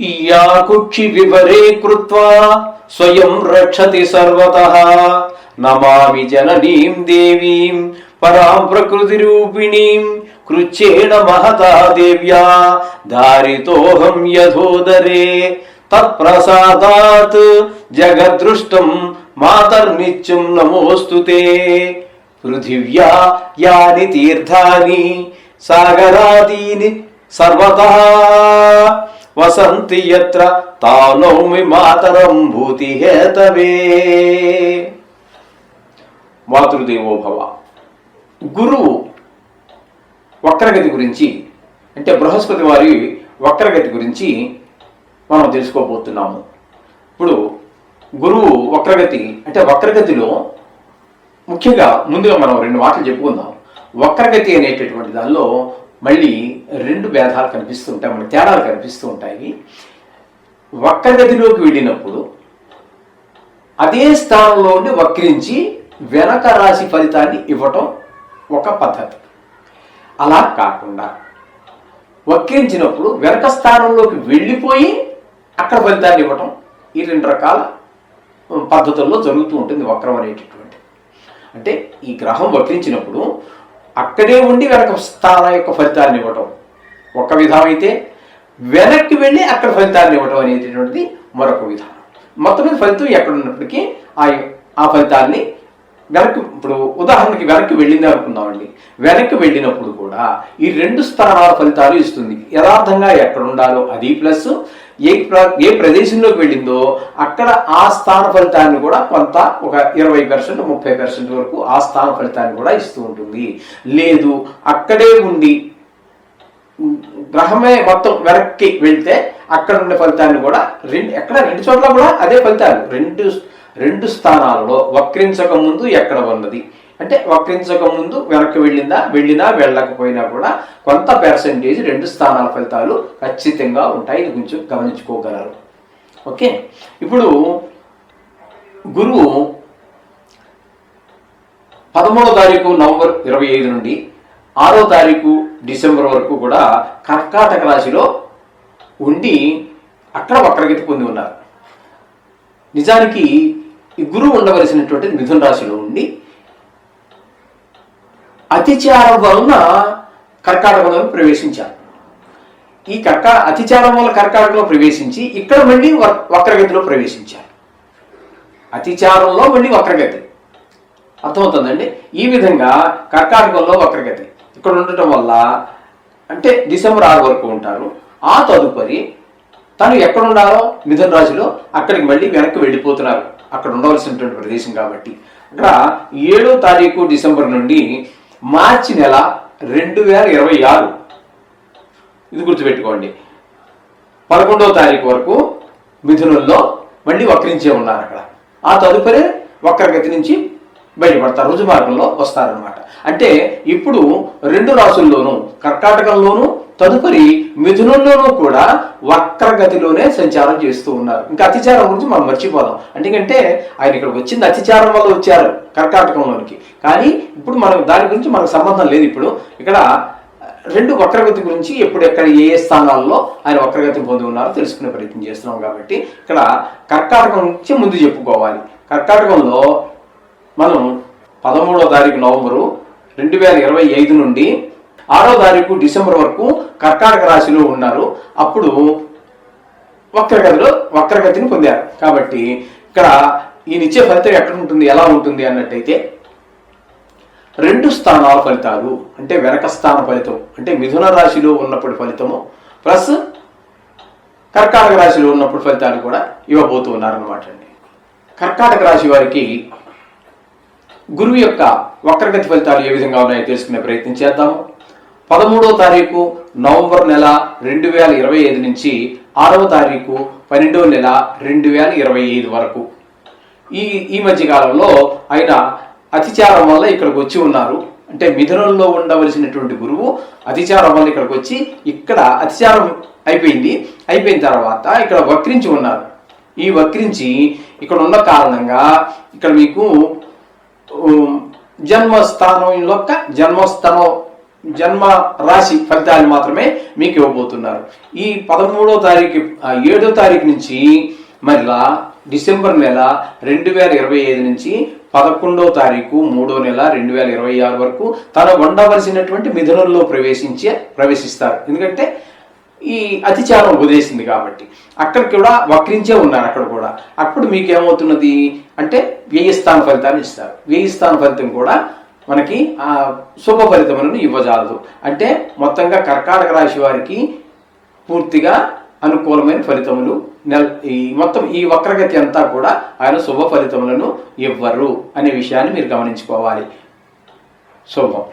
ఇయాకుక్షి వివరే కృత్వా స్వయం రక్షతి సర్వతః. నమామి జననీం దేవీం పరాం ప్రకృతి రూపిణీం కృచ్చేణ మహతా దేవ్యా. దారితోహం యథోదరే తత్ప్రసాదాత్ జగదృష్టం మాతర్నిత్యం నమోస్తుతే పృథివ్యా యాని తీర్థాని సాగరాదీని సర్వతః. వసంతి యత్ర తానౌమి మాతరం భూతి హేతవే మాతృదేవోభవ గురువు వక్రగతి గురించి అంటే బృహస్పతి వారి వక్రగతి గురించి మనం తెలుసుకోబోతున్నాము. ఇప్పుడు గురువు వక్రగతి అంటే వక్రగతిలో ముఖ్యంగా ముందుగా మనం రెండు మాటలు చెప్పుకుందాం. వక్రగతి అనేటటువంటి దానిలో మళ్ళీ రెండు భేదాలు కనిపిస్తూ ఉంటాయి మనకి తేడాలు కనిపిస్తూ ఉంటాయి. వక్రగతిలోకి వెళ్ళినప్పుడు అదే స్థానంలో ఉండి వక్రించి వెనక రాశి ఫలితాన్ని ఇవ్వటం ఒక పద్ధతి. అలా కాకుండా వక్రించినప్పుడు వెనక స్థానంలోకి వెళ్ళిపోయి అక్కడ ఫలితాన్ని ఇవ్వటం ఈ రెండు రకాల పద్ధతుల్లో జరుగుతూ ఉంటుంది వక్రం అనేటటువంటి అంటే ఈ గ్రహం వక్రించినప్పుడు అక్కడే ఉండి వెనక స్థాన యొక్క ఫలితాన్ని ఇవ్వటం. ఒక విధం అయితే వెనక్కి వెళ్ళి అక్కడ ఫలితాన్ని ఇవ్వటం అనేటటువంటిది మరొక విధానం. మొత్తం మీద ఫలితం ఎక్కడ ఉన్నప్పటికీ ఆ ఆ ఫలితాన్ని వెనక్కి ఇప్పుడు ఉదాహరణకి వెనక్కి వెళ్ళింది అనుకుందామండి. వెనక్కి వెళ్ళినప్పుడు కూడా ఈ రెండు స్థానాల ఫలితాలు ఇస్తుంది. యథార్థంగా ఎక్కడ ఉండాలో అది ప్లస్ ఏ ప్ర- ఏ ప్రదేశంలోకి వెళ్ళిందో అక్కడ ఆ స్థాన ఫలితాన్ని కూడా కొంత ఒక ఇరవై పర్సెంట్ ముప్పై పర్సెంట్ వరకు ఆ స్థాన ఫలితాన్ని కూడా ఇస్తూ ఉంటుంది. లేదు అక్కడే ఉండి గ్రహమే మొత్తం వెనక్కి వెళ్తే అక్కడ ఉండే ఫలితాన్ని కూడా రెండు ఎక్కడ రెండు చోట్ల కూడా అదే ఫలితాలు. రెండు రెండు స్థానాలలో వక్రించక ముందు ఎక్కడ ఉన్నది? అంటే వక్రించక ముందు వెనక్కి వెళ్ళిందా వెళ్ళినా వెళ్ళకపోయినా కూడా కొంత పర్సెంటేజ్ రెండు స్థానాల ఫలితాలు ఖచ్చితంగా ఉంటాయి. ఇది కొంచెం గమనించుకోగలరు. ఓకే? ఇప్పుడు గురువు పదమూడో తారీఖు నవంబర్ ఇరవై ఐదు నుండి ఆరో తారీఖు డిసెంబర్ వరకు కూడా కర్కాటక రాశిలో ఉండి అక్కడ వక్రగతి పొంది ఉన్నారు. నిజానికి ఈ గురువు ఉండవలసినటువంటి మిథున రాశిలో ఉండి అతిచారం వలన కర్కాటకంలో ప్రవేశించారు. ఈ కర్కా అతిచారం వల్ల కర్కాటకంలో ప్రవేశించి ఇక్కడ మళ్ళీ వక్రగతిలో ప్రవేశించారు. అతిచారంలో మళ్ళీ వక్రగతి. అర్థమవుతుందండి? ఈ విధంగా కర్కాటకంలో వక్రగతి. ఇక్కడ ఉండటం వల్ల అంటే డిసెంబర్ ఆరు వరకు ఉంటారు. ఆ తదుపరి తను ఎక్కడ ఉండాలో మిథున రాశిలో అక్కడికి మళ్ళీ వెనక్కి వెళ్ళిపోతున్నారు. అక్కడ ఉండవలసినటువంటి ప్రదేశం కాబట్టి. అక్కడ ఏడో తారీఖు డిసెంబర్ నుండి మార్చి నెల రెండు వేల ఇరవై ఆరు. ఇది గుర్తుపెట్టుకోండి. పదకొండవ తారీఖు వరకు మిథునంలో మళ్ళీ వక్రించే ఉన్నారు అక్కడ. ఆ తదుపరి వక్రగతి నుంచి బయటపడతారు. రుజు మార్గంలో వస్తారనమాట అంటే ఇప్పుడు రెండు రాసుల్లోనూ కర్కాటకంలోనూ తదుపరి మిథునంలోనూ కూడా వక్రగతిలోనే సంచారం చేస్తూ ఉన్నారు. ఇంకా అతిచారం గురించి మనం మర్చిపోదాం. ఎందుకంటే ఆయన ఇక్కడ వచ్చింది అతిచారం వల్ల వచ్చారు కర్కాటకంలోనికి. కానీ ఇప్పుడు మనం దాని గురించి మనకు సంబంధం లేదు ఇప్పుడు. ఇక్కడ రెండు వక్రగతి గురించి ఎప్పుడు ఎక్కడ ఏ ఏ స్థానాల్లో ఆయన వక్రగతి పొంది ఉన్నారో తెలుసుకునే ప్రయత్నం చేస్తున్నాం కాబట్టి ఇక్కడ కర్కాటకం నుంచి ముందు చెప్పుకోవాలి. కర్కాటకంలో మనం పదమూడవ తారీఖు నవంబరు రెండు వేల ఇరవై ఐదు నుండి ఆరో తారీఖు డిసెంబర్ వరకు కర్కాటక రాశిలో ఉన్నారు. అప్పుడు వక్రగతిలో వక్రగతిని పొందారు. కాబట్టి ఇక్కడ ఈయన ఇచ్చే ఫలితం ఎక్కడ ఉంటుంది ఎలా ఉంటుంది అన్నట్టయితే రెండు స్థానాల ఫలితాలు అంటే వెనక స్థాన ఫలితం అంటే మిథున రాశిలో ఉన్నప్పుడు ఫలితము ప్లస్ కర్కాటక రాశిలో ఉన్నప్పుడు ఫలితాలు కూడా ఇవ్వబోతూ ఉన్నారనమాట అండి. కర్కాటక రాశి వారికి గురువు యొక్క వక్రగతి ఫలితాలు ఏ విధంగా ఉన్నాయో తెలుసుకునే ప్రయత్నం చేద్దాము. పదమూడో తారీఖు నవంబర్ నెల రెండు వేల ఇరవై ఐదు నుంచి ఆరవ తారీఖు పన్నెండవ నెల రెండు వేల ఇరవై ఐదు వరకు. ఈ ఈ మధ్య కాలంలో ఆయన అతిచారం వల్ల ఇక్కడికి వచ్చి ఉన్నారు. అంటే మిథునంలో ఉండవలసినటువంటి గురువు అతిచారం వల్ల ఇక్కడికి వచ్చి ఇక్కడ అతిచారం అయిపోయింది. అయిపోయిన తర్వాత ఇక్కడ వక్రించి ఉన్నారు. ఈ వక్రించి ఇక్కడ ఉన్న కారణంగా ఇక్కడ మీకు జన్మస్థానం యొక్క జన్మస్థానం జన్మ రాశి ఫలితాలు మాత్రమే మీకు ఇవ్వబోతున్నారు. ఈ పదమూడో తారీఖు ఏడో తారీఖు నుంచి మరలా డిసెంబర్ నెల రెండు వేల ఇరవై ఐదు నుంచి పదకొండో తారీఖు మూడో నెల రెండు వేల ఇరవై ఆరు వరకు తను ఉండవలసినటువంటి మిథునంలో ప్రవేశించే ప్రవేశిస్తారు. ఎందుకంటే ఈ అతిచారం ఉదేసింది కాబట్టి. అక్కడ కూడా వక్రించే ఉన్నారు అక్కడ కూడా. అప్పుడు మీకు ఏమవుతున్నది అంటే వ్యయస్థాన ఫలితాన్ని ఇస్తారు. వ్యయస్థాన ఫలితం కూడా మనకి ఆ శుభ ఫలితములను ఇవ్వజాలదు. అంటే మొత్తంగా కర్కాటక రాశి వారికి పూర్తిగా అనుకూలమైన ఫలితములు నెల ఈ మొత్తం ఈ వక్రగతి అంతా కూడా ఆయన శుభ ఫలితములను ఇవ్వరు అనే విషయాన్ని మీరు గమనించుకోవాలి. శుభం.